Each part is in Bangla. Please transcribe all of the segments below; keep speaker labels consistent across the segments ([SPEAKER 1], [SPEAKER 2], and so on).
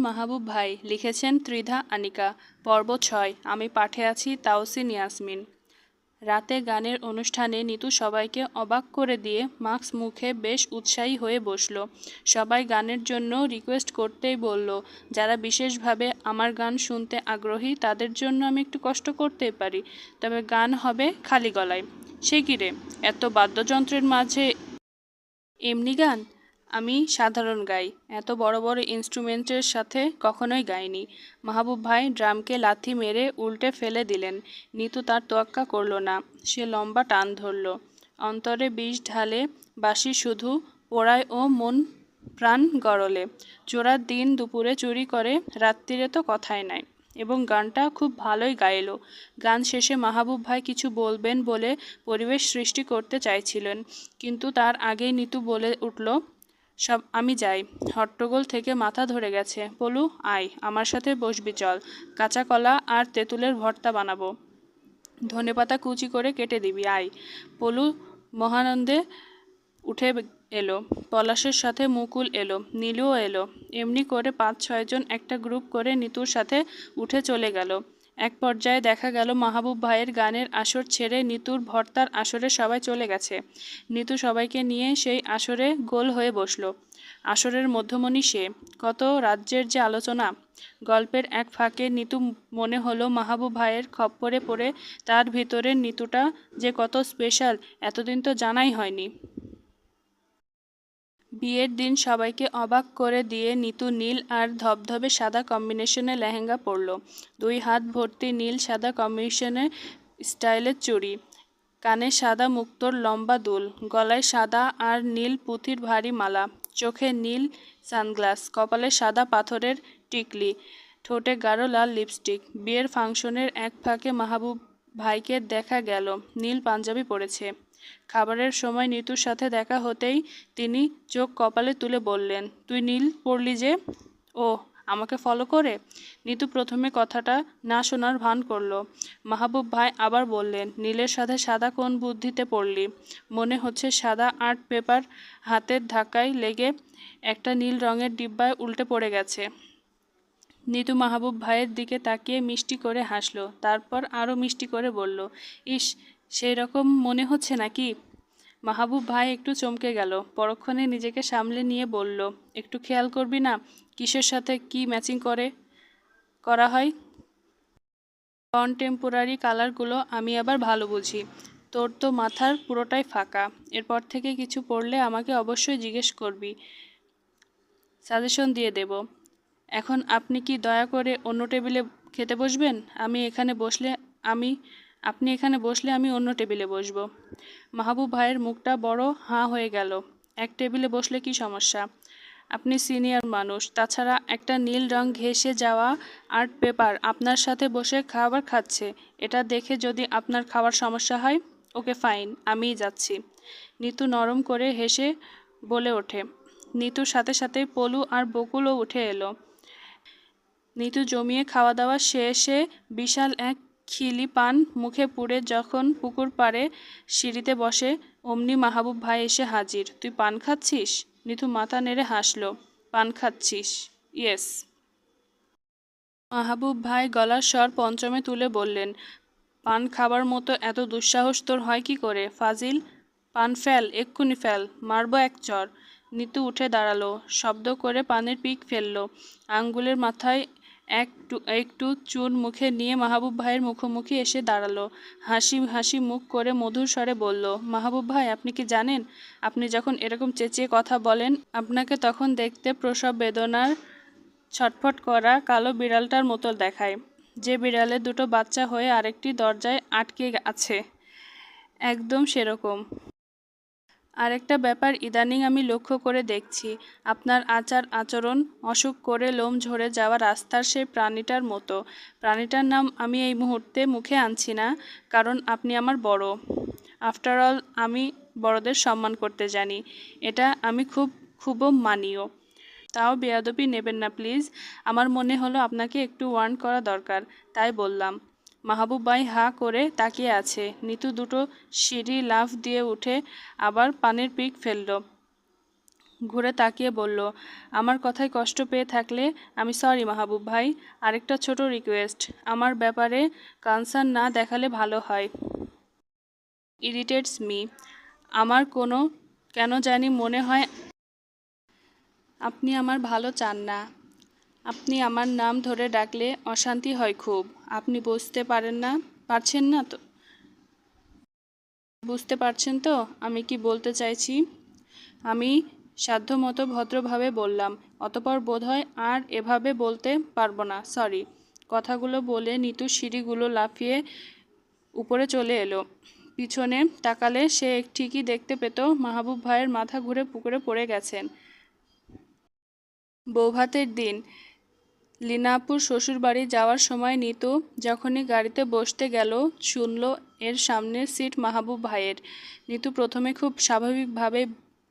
[SPEAKER 1] মাহবুব ভাই লিখেছেন ত্রিধা আনিকা, পর্ব ছয়, আমি পাঠে আছি তাওসিন ইয়াসমিন। রাতে গানের অনুষ্ঠানে নিতু সবাইকে অবাক করে দিয়ে মাস্ক মুখে বেশ উৎসাহী হয়ে বসল। সবাই গানের জন্য রিকোয়েস্ট করতেই বলল, যারা বিশেষভাবে আমার গান শুনতে আগ্রহী, তাদের জন্য আমি একটু কষ্ট করতেই পারি, তবে গান হবে খালি গলায়। সে কি রে? এত বাদ্যযন্ত্রের মাঝে এমনি গান? আমি সাধারণ গাই। এত বড় বড় ইনস্ট্রুমেন্টের সাথে কখনোই গাইনি। মাহবুব ভাই ড্রামকে লাথি মেরে উল্টে ফেলে দিলেন। নিতু তার তোয়াক্কা করল না। সে লম্বা টান ধরল। অন্তরে বিষ ঢালে বাসি শুধু পোড়ায় ও মন প্রাণ গড়লে। চোরার দিন দুপুরে চুরি করে, রাত্রিরে তো কথাই নাই। এবং গানটা খুব ভালোই গাইল। গান শেষে মাহবুব ভাই কিছু বলবেন বলে পরিবেশ সৃষ্টি করতে চাইছিলেন। কিন্তু তার আগেই নিতু বলে উঠল সব আমি যাই। হট্টগোল থেকে মাথা ধরে গেছে। বলু আয়, আমার সাথে বসবি, চল। কাঁচা কলা আর তেঁতুলের ভর্তা বানাবো। ধনেপাতা কুচি করে কেটে দিবি, আয়। পলু মহানন্দে উঠে এলো। পলাশের সাথে মুকুল এলো, নীলুও এলো। এমনি করে পাঁচ ছয়জন একটা গ্রুপ করে নিতুর সাথে উঠে চলে গেল। এক পর্যায়ে দেখা গেল মাহবুব ভাইয়ের গানের আসর ছেড়ে নিতুর ভর্তার আসরে সবাই চলে গেছে। নিতু সবাইকে নিয়ে সেই আসরে গোল হয়ে বসল। আসরের মধ্যমণি সে। কত রাজ্যের যে আলোচনা। গল্পের এক ফাঁকে নিতু মনে হলো মাহবুব ভাইয়ের খপ্পরে পড়ে তার ভিতরের নিতুটা যে কত স্পেশাল এতদিন তো জানাই হয়নি। বিয়ের দিন সবাইকে অবাক করে দিয়ে নিতু নীল আর ধবধবে সাদা কম্বিনেশনে লেহেঙ্গা পরল। দুই হাত ভর্তি নীল সাদা কম্বিনেশনে স্টাইলের চুড়ি, কানে সাদা মুক্তোর লম্বা দুল, গলায় সাদা আর নীল পুঁথির ভারী মালা, চোখে নীল সানগ্লাস, কপালে সাদা পাথরের টিকলি, ঠোঁটে গাঢ় লাল লিপস্টিক। বিয়ের ফাংশনের এক ফাঁকে মাহবুব ভাইকে দেখা গেল, নীল পাঞ্জাবি পরেছে। খাবারের সময় নিতুর সাথে দেখা হতেই তিনি চোখ কপালে তুলে বললেন, তুই নীল পড়লি যে? ও আমাকে ফলো করে? নিতু প্রথমে কথাটা না শোনার ভান করল। মাহবুব ভাই আবার বললেন, নীলের সাথে সাদা কোন বুদ্ধিতে পড়লি? মনে হচ্ছে সাদা আর্ট পেপার হাতের ধাক্কায় লেগে একটা নীল রঙের ডিব্বায় উল্টে পড়ে গেছে। নিতু মাহবুব ভাইয়ের দিকে তাকিয়ে মিষ্টি করে হাসলো, তারপর আরও মিষ্টি করে বলল, ইস সেই রকম মনে হচ্ছে নাকি? মাহবুব ভাই একটু চমকে গেল, পরক্ষণে নিজেকে সামলে নিয়ে বলল, একটু খেয়াল করবি না? কিসের সাথে কি ম্যাচিং করে? করা হয়? কনটেম্পোরারি কালারগুলো আমি আবার ভালো বুঝি। তোর তো মাথার পুরোটাই ফাঁকা। এরপর থেকে কিছু পড়লে আমাকে অবশ্যই জিজ্ঞেস করবি। সাজেশন দিয়ে দেব। এখন আপনি কি দয়া করে অন্য টেবিলে খেতে বসবেন? আমি এখানে বসলে আমি আপনি এখানে বসলে আমি অন্য টেবিলে বসবো। মাহবুব ভাইয়ের মুখটা বড় হাঁ হয়ে গেল। এক টেবিলে বসলে কি সমস্যা? আপনি সিনিয়র মানুষ, তাছাড়া একটা নীল রং ঘেসে যাওয়া আর্ট পেপার আপনার সাথে বসে খাবার খাচ্ছে। এটা দেখে যদি আপনার খাওয়ার সমস্যা হয়, ওকে ফাইন, আমিই যাচ্ছি। নিতু নরম করে হেসে বলে ওঠে। নিতুর সাথে সাথে পলু আর বকুলও উঠে এলো। নিতু জমিয়ে খাওয়া দাওয়া শেষে বিশাল এক খিলি পান মুখে পুড়ে যখন পুকুর পাড়ে সিঁড়িতে বসে, অমনি মাহবুব ভাই এসে হাজির। তুই পান খাচ্ছিস? নিতু মাথা নেড়ে হাসলো। পান খাচ্ছিস, ইয়েস। মাহবুব ভাই গলার স্বর পঞ্চমে তুলে বললেন, পান খাবার মতো এত দুঃসাহস তোর হয় কি করে? ফাজিল, পান ফেল, এক্ষুনি ফেল, মারবো এক চর। নিতু উঠে দাঁড়াল, শব্দ করে পানের পিক ফেলল, আঙ্গুলের মাথায় একটু একটু চুন মুখে নিয়ে মাহবুব ভাইয়ের মুখোমুখি এসে দাঁড়াল। হাসি হাসি মুখ করে মধুর স্বরে বলল, মাহবুব ভাই, আপনি কি জানেন? আপনি যখন এরকম চেঁচিয়ে কথা বলেন, আপনাকে তখন দেখতে প্রসব বেদনার ছটফট করা কালো বিড়ালটার মতো দেখায়। যে বিড়ালে দুটো বাচ্চা হয়ে আরেকটি দরজায় আটকে আছে, একদম সেরকম। আরেকটা ব্যাপার ইদানিং আমি লক্ষ্য করে দেখছি, আপনার আচার আচরণ অসুখ করে লোম ঝরে যাওয়া রাস্তার সেই প্রাণীটার মতো। প্রাণীটার নাম আমি এই মুহূর্তে মুখে আনছি না, কারণ আপনি আমার বড়। আফটার অল, আমি বড়দের সম্মান করতে জানি, এটা আমি খুব, খুবও মানিও। তাও বেয়াদবি নেবেন না, প্লিজ। আমার মনে হলো আপনাকে একটু ওয়ার্ন করা দরকার, তাই বললাম। মাহবুব ভাই হা করে তাকিয়ে আছে। নিতু দুটো সিঁড়ি লাফ দিয়ে উঠে আবার পানির পিক ফেলল। ঘুরে তাকিয়ে বলল, আমার কথায় কষ্ট পেয়ে থাকলে আমি সরি মাহবুব ভাই, আরেকটা ছোট রিকোয়েস্ট আমার ব্যাপারে কনসার্ন না দেখালে ভালো হয়। ইরিটেটস মি আমার কোনো কেন জানি মনে হয় আপনি আমার ভালো চান না। আপনি আমার নাম ধরে ডাকলে অশান্তি হয় খুব। আপনি বুঝতে পারেন না? পারছেন না তো? বুঝতে পারছেন তো? আমি কি বলতে চাইছি? আমি সাধ্যমতো ভদ্রভাবে বললাম, অতপর বোধহয় আর এভাবে বলতে পারব না, সরি। কথাগুলো বলে নিতু সিঁড়িগুলো লাফিয়ে উপরে চলে এলো। পিছনে তাকালে সে ঠিকই দেখতে পেত মাহবুব ভাইয়ের মাথা ঘুরে পুকুরে পড়ে গেছেন। বৌভাতের দিন লিনাপুর শ্বশুরবাড়ি যাওয়ার সময় নিতু যখনই গাড়িতে বসতে গেল, শুনল এর সামনের সিট মাহবুব ভাইয়ের। নিতু প্রথমে খুব স্বাভাবিকভাবে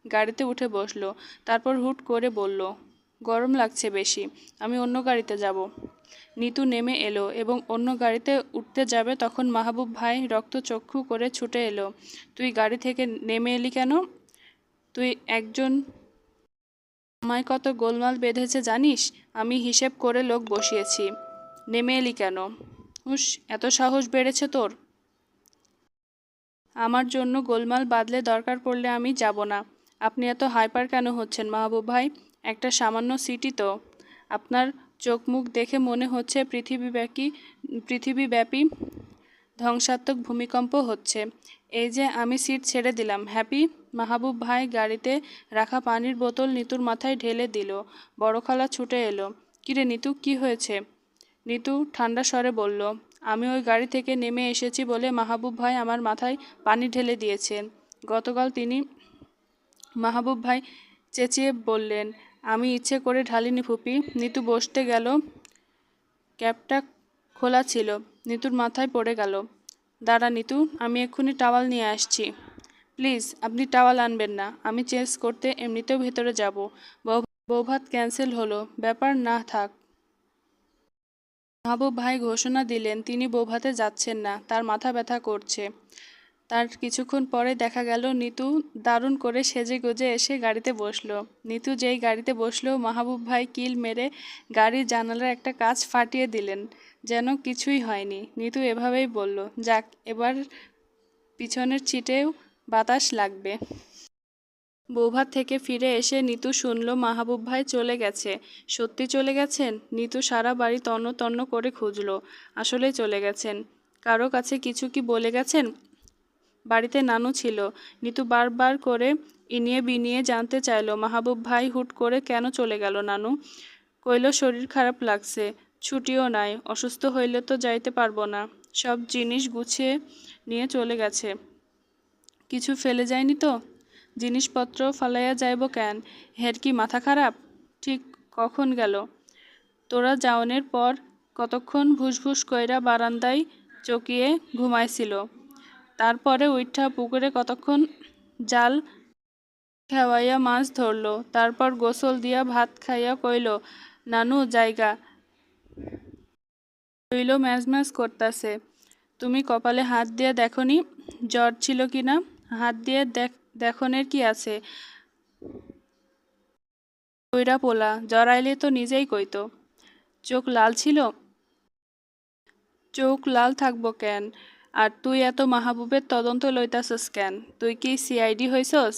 [SPEAKER 1] গাড়িতে উঠে বসল, তারপর হুট করে বলল, গরম লাগছে বেশি, আমি অন্য গাড়িতে যাব। নিতু নেমে এলো এবং অন্য গাড়িতে উঠতে যাবে তখন মাহবুব ভাই রক্তচক্ষু করে ছুটে এলো, তুই গাড়ি থেকে নেমে এলি কেন? তুই একজন আমায় কত গোলমাল বেঁধেছে জানিস? আমি হিসেব করে লোক বসিয়েছি। নেমে এলি কেন? হুস এত সাহস বেড়েছে তোর। আমার জন্য গোলমাল বাদলে দরকার পড়লে আমি যাব না। আপনি এত হাইপার কেন হচ্ছেন মাহবুব ভাই? একটা সামান্য সিটি তো। আপনার চোখ মুখ দেখে মনে হচ্ছে পৃথিবীব্যাপী পৃথিবীব্যাপী ধ্বংসাত্মক ভূমিকম্প হচ্ছে। এই যে আমি সিট ছেড়ে দিলাম, হ্যাপি? মাহবুব ভাই গাড়িতে রাখা পানির বোতল নিতুর মাথায় ঢেলে দিল। বড় খালা ছুটে এলো। কিরে নিতু, কি হয়েছে? নিতু ঠান্ডা স্বরে বলল, আমি ওই গাড়ি থেকে নেমে এসেছি বলে মাহবুব ভাই আমার মাথায় পানি ঢেলে দিয়েছেন গতকাল তিনি মাহবুব ভাই চেঁচিয়ে বললেন, আমি ইচ্ছে করে ঢালিনি ফুপি। নিতু বসতে গেল ক্যাবটা খোলা ছিল। নিতুর মাথায় পড়ে গেল। দাঁড়া নিতু, আমি এক্ষুনি টাওয়াল নিয়ে আসছি। প্লিজ, আপনি টাওয়াল আনবেন না। আমি চেঞ্জ করতে এমনিতেও ভেতরে যাব। বৌভাত ক্যান্সেল হলো। ব্যাপার না থাক। মাহবুব ভাই ঘোষণা দিলেন, তিনি বৌভাতে যাচ্ছেন না। তার মাথা ব্যথা করছে। তার কিছুক্ষণ পরে দেখা গেল, নিতু দারুণ করে সেজে গুজে এসে গাড়িতে বসল। নিতু যেই গাড়িতে বসল, মাহবুব ভাই কিল মেরে গাড়ির জানালার একটা কাজ ফাটিয়ে দিলেন। যেন কিছুই হয়নি। নিতু এভাবেই বলল, যাক, এবার পিছনের চিটেও বাতাস লাগবে। বৌভাত থেকে ফিরে এসে নিতু শুনল, মাহবুব ভাই চলে গেছে। সত্যি চলে গেছেন? নিতু সারা বাড়ি তন্ন তন্ন করে খুঁজলো, আসলেই চলে গেছেন। কারও কাছে কিছু কি বলে গেছেন? বাড়িতে নানু ছিল। নিতু বারবার করে ইনিয়ে বিনিয়ে জানতে চাইলো, মাহবুব ভাই হুট করে কেন চলে গেল নানু? কইল শরীর খারাপ লাগছে। ছুটিও নাই, অসুস্থ হইলে তো যাইতে পারব না। সব জিনিস গুছিয়ে নিয়ে চলে গেছে। কিছু ফেলে যায়নি তো? জিনিসপত্র ফালাইয়া যাইব কেন? হের কি মাথা খারাপ? ঠিক কখন গেল? তোরা যাওনের পর কতক্ষণ ভুসভুস কইরা বারান্দায় চকিয়ে ঘুমাইছিল? তারপরে উইঠা পুকুরে কতক্ষণ জাল খেওয়াইয়া মাছ ধরল? তারপর গোসল দিয়া ভাত খাইয়া কইল, নানু, জায়গা। রইল ম্যাজ ম্যাজ করতাছে। তুমি কপালে হাত দিয়ে দেখনি? জ্বর ছিল কি না? হাত দিয়ে দেখ, দেখনের কি আছে? কইরা পোলা, জ্বর আইলে তো নিজেই কইতো। চোখ লাল ছিল? চোখ লাল থাকব কেন? আর তুই এত মাহবুবের তদন্ত লইতাছস কেন? তুই কি সিআইডি হইছস?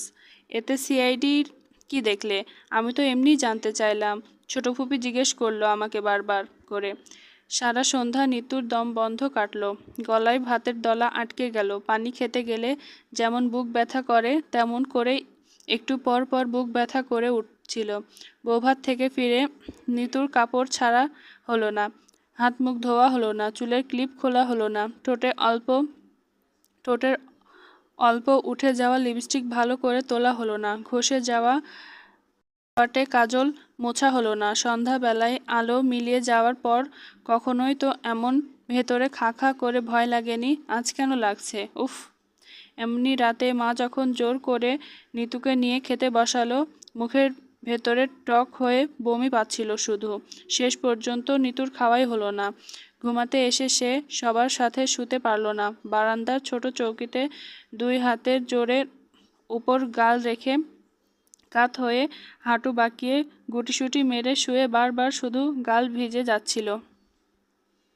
[SPEAKER 1] এতে সিআইডির কি দেখলে? আমি তো এমনি জানতে চাইলাম। ছোট ফুপি জিজ্ঞেস করল আমাকে বারবার। করে। সারা সন্ধ্যা নিতুর দম বন্ধ কাটলো। গলায় ভাতের দলা আটকে গেল। পানি খেতে গেলে যেমন বুক ব্যথা করে, তেমন করে একটু পর পর বুক ব্যথা করে উঠছিল। বৌভাত থেকে ফিরে নিতুর কাপড় ছাড়া হলো না, হাত মুখ ধোয়া হলো না, চুলের ক্লিপ খোলা হলো না। ঠোঁটে অল্প, ঠোঁটের অল্প উঠে যাওয়া লিপস্টিক ভালো করে তোলা হলো না। ঘষে যাওয়া পটে কাজল মোছা হলো না। সন্ধ্যাবেলায় আলো মিলিয়ে যাওয়ার পর কখনোই তো এমন ভেতরে খা খা করে ভয় লাগেনি। আজ কেন লাগছে? উফ! এমনি রাতে মা যখন জোর করে নিতুকে নিয়ে খেতে বসালো, মুখের ভেতরে টক হয়ে বমি পাচ্ছিল শুধু। শেষ পর্যন্ত নিতুর খাওয়াই হলো না। ঘুমাতে এসে সে সবার সাথে শুতে পারল না। বারান্দার ছোট চৌকিতে দুই হাতের জোরে উপর গাল রেখে কাত হয়ে হাঁটু বাঁকিয়ে গুটিসুটি মেরে শুয়ে বারবার শুধু গাল ভিজে যাচ্ছিল।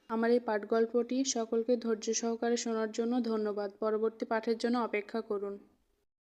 [SPEAKER 1] আমার এই পাঠ গল্পটি সকলকে ধৈর্য সহকারে শোনার জন্য ধন্যবাদ। পরবর্তী পাঠের জন্য অপেক্ষা করুন।